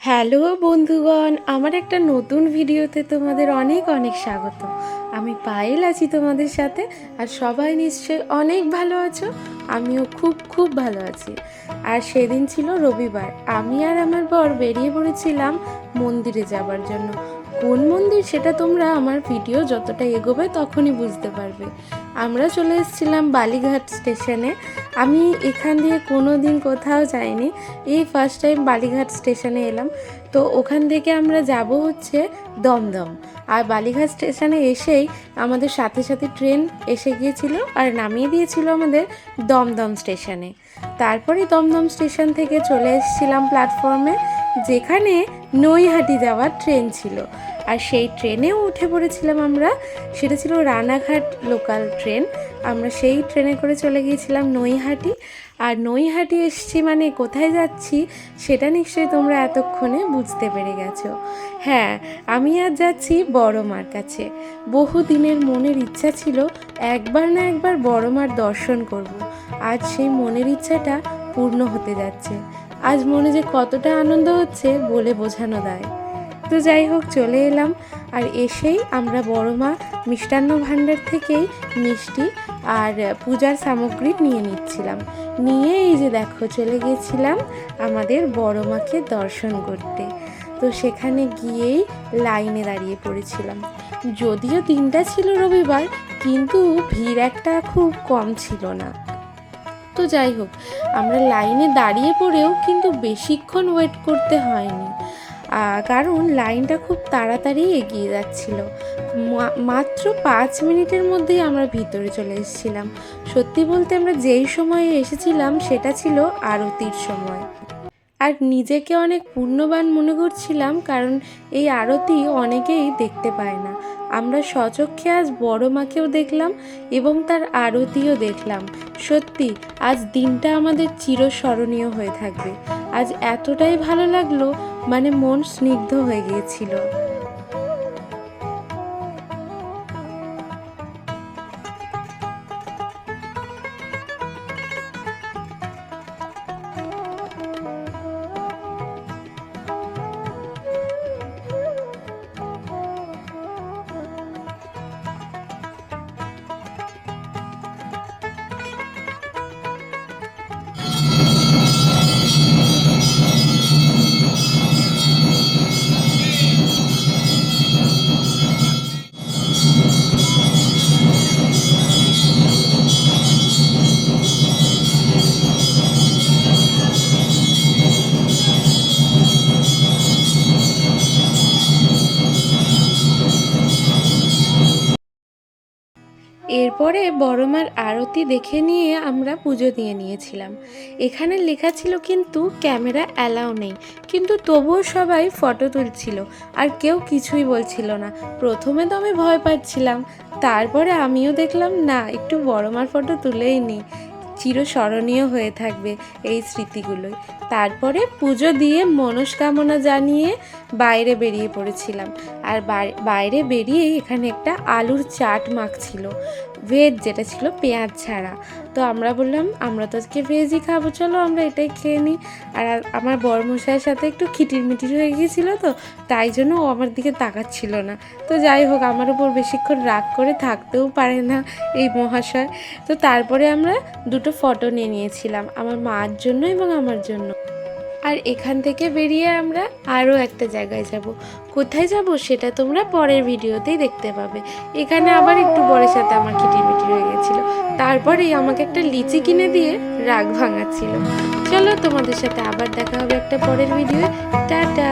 Hello বন্ধুগণ, আমার একটা নতুন ভিডিওতে তোমাদের অনেক অনেক স্বাগত। আমি পায়েল আছি তোমাদের সাথে আর সবাই নিশ্চয়ই অনেক ভালো আছো, আমিও খুব খুব ভালো আছি। আর সেদিন ছিল রবিবার, আমি আর আমার বর বেরিয়ে পড়েছিলাম মন্দিরে যাবার জন্য। কোন মন্দির সেটা তোমরা আমার ভিডিও যতটা এগোবে তখনই বুঝতে পারবে। আমরা চলে এসেছিলাম বালিঘাট স্টেশনে আমি এখান দিয়ে কোনো দিন কোথাও যাইনি। এই ফার্স্ট টাইম বালিঘাট স্টেশনে এলাম। তো ওখান থেকে আমরা যাব হচ্ছে দমদম। আর বালিঘাট স্টেশনে এসেই আমাদের সাথে সাথে ট্রেন এসে গিয়েছিল আর নামিয়ে দিয়েছিল আমাদের দমদম স্টেশনে তারপরে দমদম স্টেশন থেকে চলে এসেছিলাম প্ল্যাটফর্মে যেখানে নৈহাটি যাওয়ার ট্রেন ছিল। আর সেই ট্রেনেও উঠে পড়েছিলাম আমরা, সেটা ছিল রানাঘাট লোকাল ট্রেন। আমরা সেই ট্রেনে করে চলে গিয়েছিলাম নৈহাটি। আর নৈহাটি এসছি মানে কোথায় যাচ্ছি, সেটা নিশ্চয়ই তোমরা এতক্ষণে বুঝতে পেরে গেছো। হ্যাঁ আমি আজ যাচ্ছি বড় মার কাছে। বহু দিনের মনের ইচ্ছা ছিল, একবার না একবার বড় মার দর্শন করব। আজ সেই মনের ইচ্ছাটা পূর্ণ হতে যাচ্ছে। আজ মনে যে কতটা আনন্দ হচ্ছে বলে বোঝানো দেয়। তো যাই হোক, চলে এলাম। আর এসেই আমরা বড় মা মিষ্টান্ন ভাণ্ডার থেকেই মিষ্টি আর পূজার সামগ্রী নিয়ে নিচ্ছিলাম। নিয়ে এই যে দেখো, চলে গিয়েছিলাম আমাদের বড় মাকে দর্শন করতে। তো সেখানে গিয়েই লাইনে দাঁড়িয়ে পড়েছিলাম। যদিও দিনটা ছিল রবিবার, কিন্তু ভিড় একটা খুব কম ছিল না। তো যাই হোক, আমরা লাইনে দাঁড়িয়ে পড়েও কিন্তু বেশিক্ষণ ওয়েট করতে হয়নি। কারণ লাইনটা খুব তাড়াতাড়ি এগিয়ে যাচ্ছিল। মাত্র পাঁচ মিনিটের মধ্যেই আমরা ভিতরে চলে এসেছিলাম। সত্যি বলতে আমরা যেই সময়ে এসেছিলাম, সেটা ছিল আরতির সময়। আর নিজেকে অনেক পুণ্যবান মনে করছিলাম, কারণ এই আরতি অনেকেই দেখতে পায় না। আমরা সচক্ষে আজ বড় মাকেও দেখলাম এবং তার আরতিও দেখলাম। সত্যি, আজ দিনটা আমাদের চিরস্মরণীয় হয়ে থাকবে। আজ এতটাই ভালো লাগল মানে মন স্নিগ্ধ হয়ে গিয়েছিল। এরপরে বড়মার আরতি দেখে নিয়ে আমরা পুজো দিয়ে নিয়েছিলাম। এখানে লেখা ছিল কিন্তু ক্যামেরা অ্যালাউ নেই, কিন্তু তবুও সবাই ফটো তুলছিল আর কেউ কিছুই বলছিল না। প্রথমে তো আমি ভয় পাচ্ছিলাম, তারপরে আমিও দেখলাম, না, একটু বড়মার ফটো তুলেই নিই চিরস্মরণীয় হয়ে থাকবে এই স্মৃতিগুলোই। তারপরে পুজো দিয়ে মনস্কামনা জানিয়ে বাইরে বেরিয়ে পড়েছিলাম। আর বাই- বাইরে বেরিয়ে এখানে একটা আলুর চাট মাখছিল। ভেজ যেটা ছিল পেঁয়াজ ছাড়া। তো আমরা বললাম, আমরা তো আজকে ভেজই খাব, চলো আমরা এটাই খেয়ে নিই। আর আমার বরমশাইয়ের সাথে একটু খিটির মিটির হয়ে গিয়েছিল তো, তাই জন্য ও আমার দিকে তাকাচ্ছিল না। তো যাই হোক, আমার উপর বেশিক্ষণ রাগ করে থাকতেও পারে না এই মহাশয়। তো তারপরে আমরা দুটো ফটো নিয়ে নিয়েছিলাম, আমার মার জন্য এবং আমার জন্য। আর এখান থেকে বেরিয়ে আমরা আরও একটা জায়গায় যাব। কোথায় যাব সেটা তোমরা পরের ভিডিওতেই দেখতে পাবে। এখানে আবার একটু বড়ের সাথে আমার কিটিমিটি হয়ে গেছিল। তারপরেই আমাকে একটা লিচি কিনে দিয়ে রাগ ভাঙাচ্ছিল। চলো তোমাদের সাথে আবার দেখা হবে একটা পরের ভিডিও টাটা!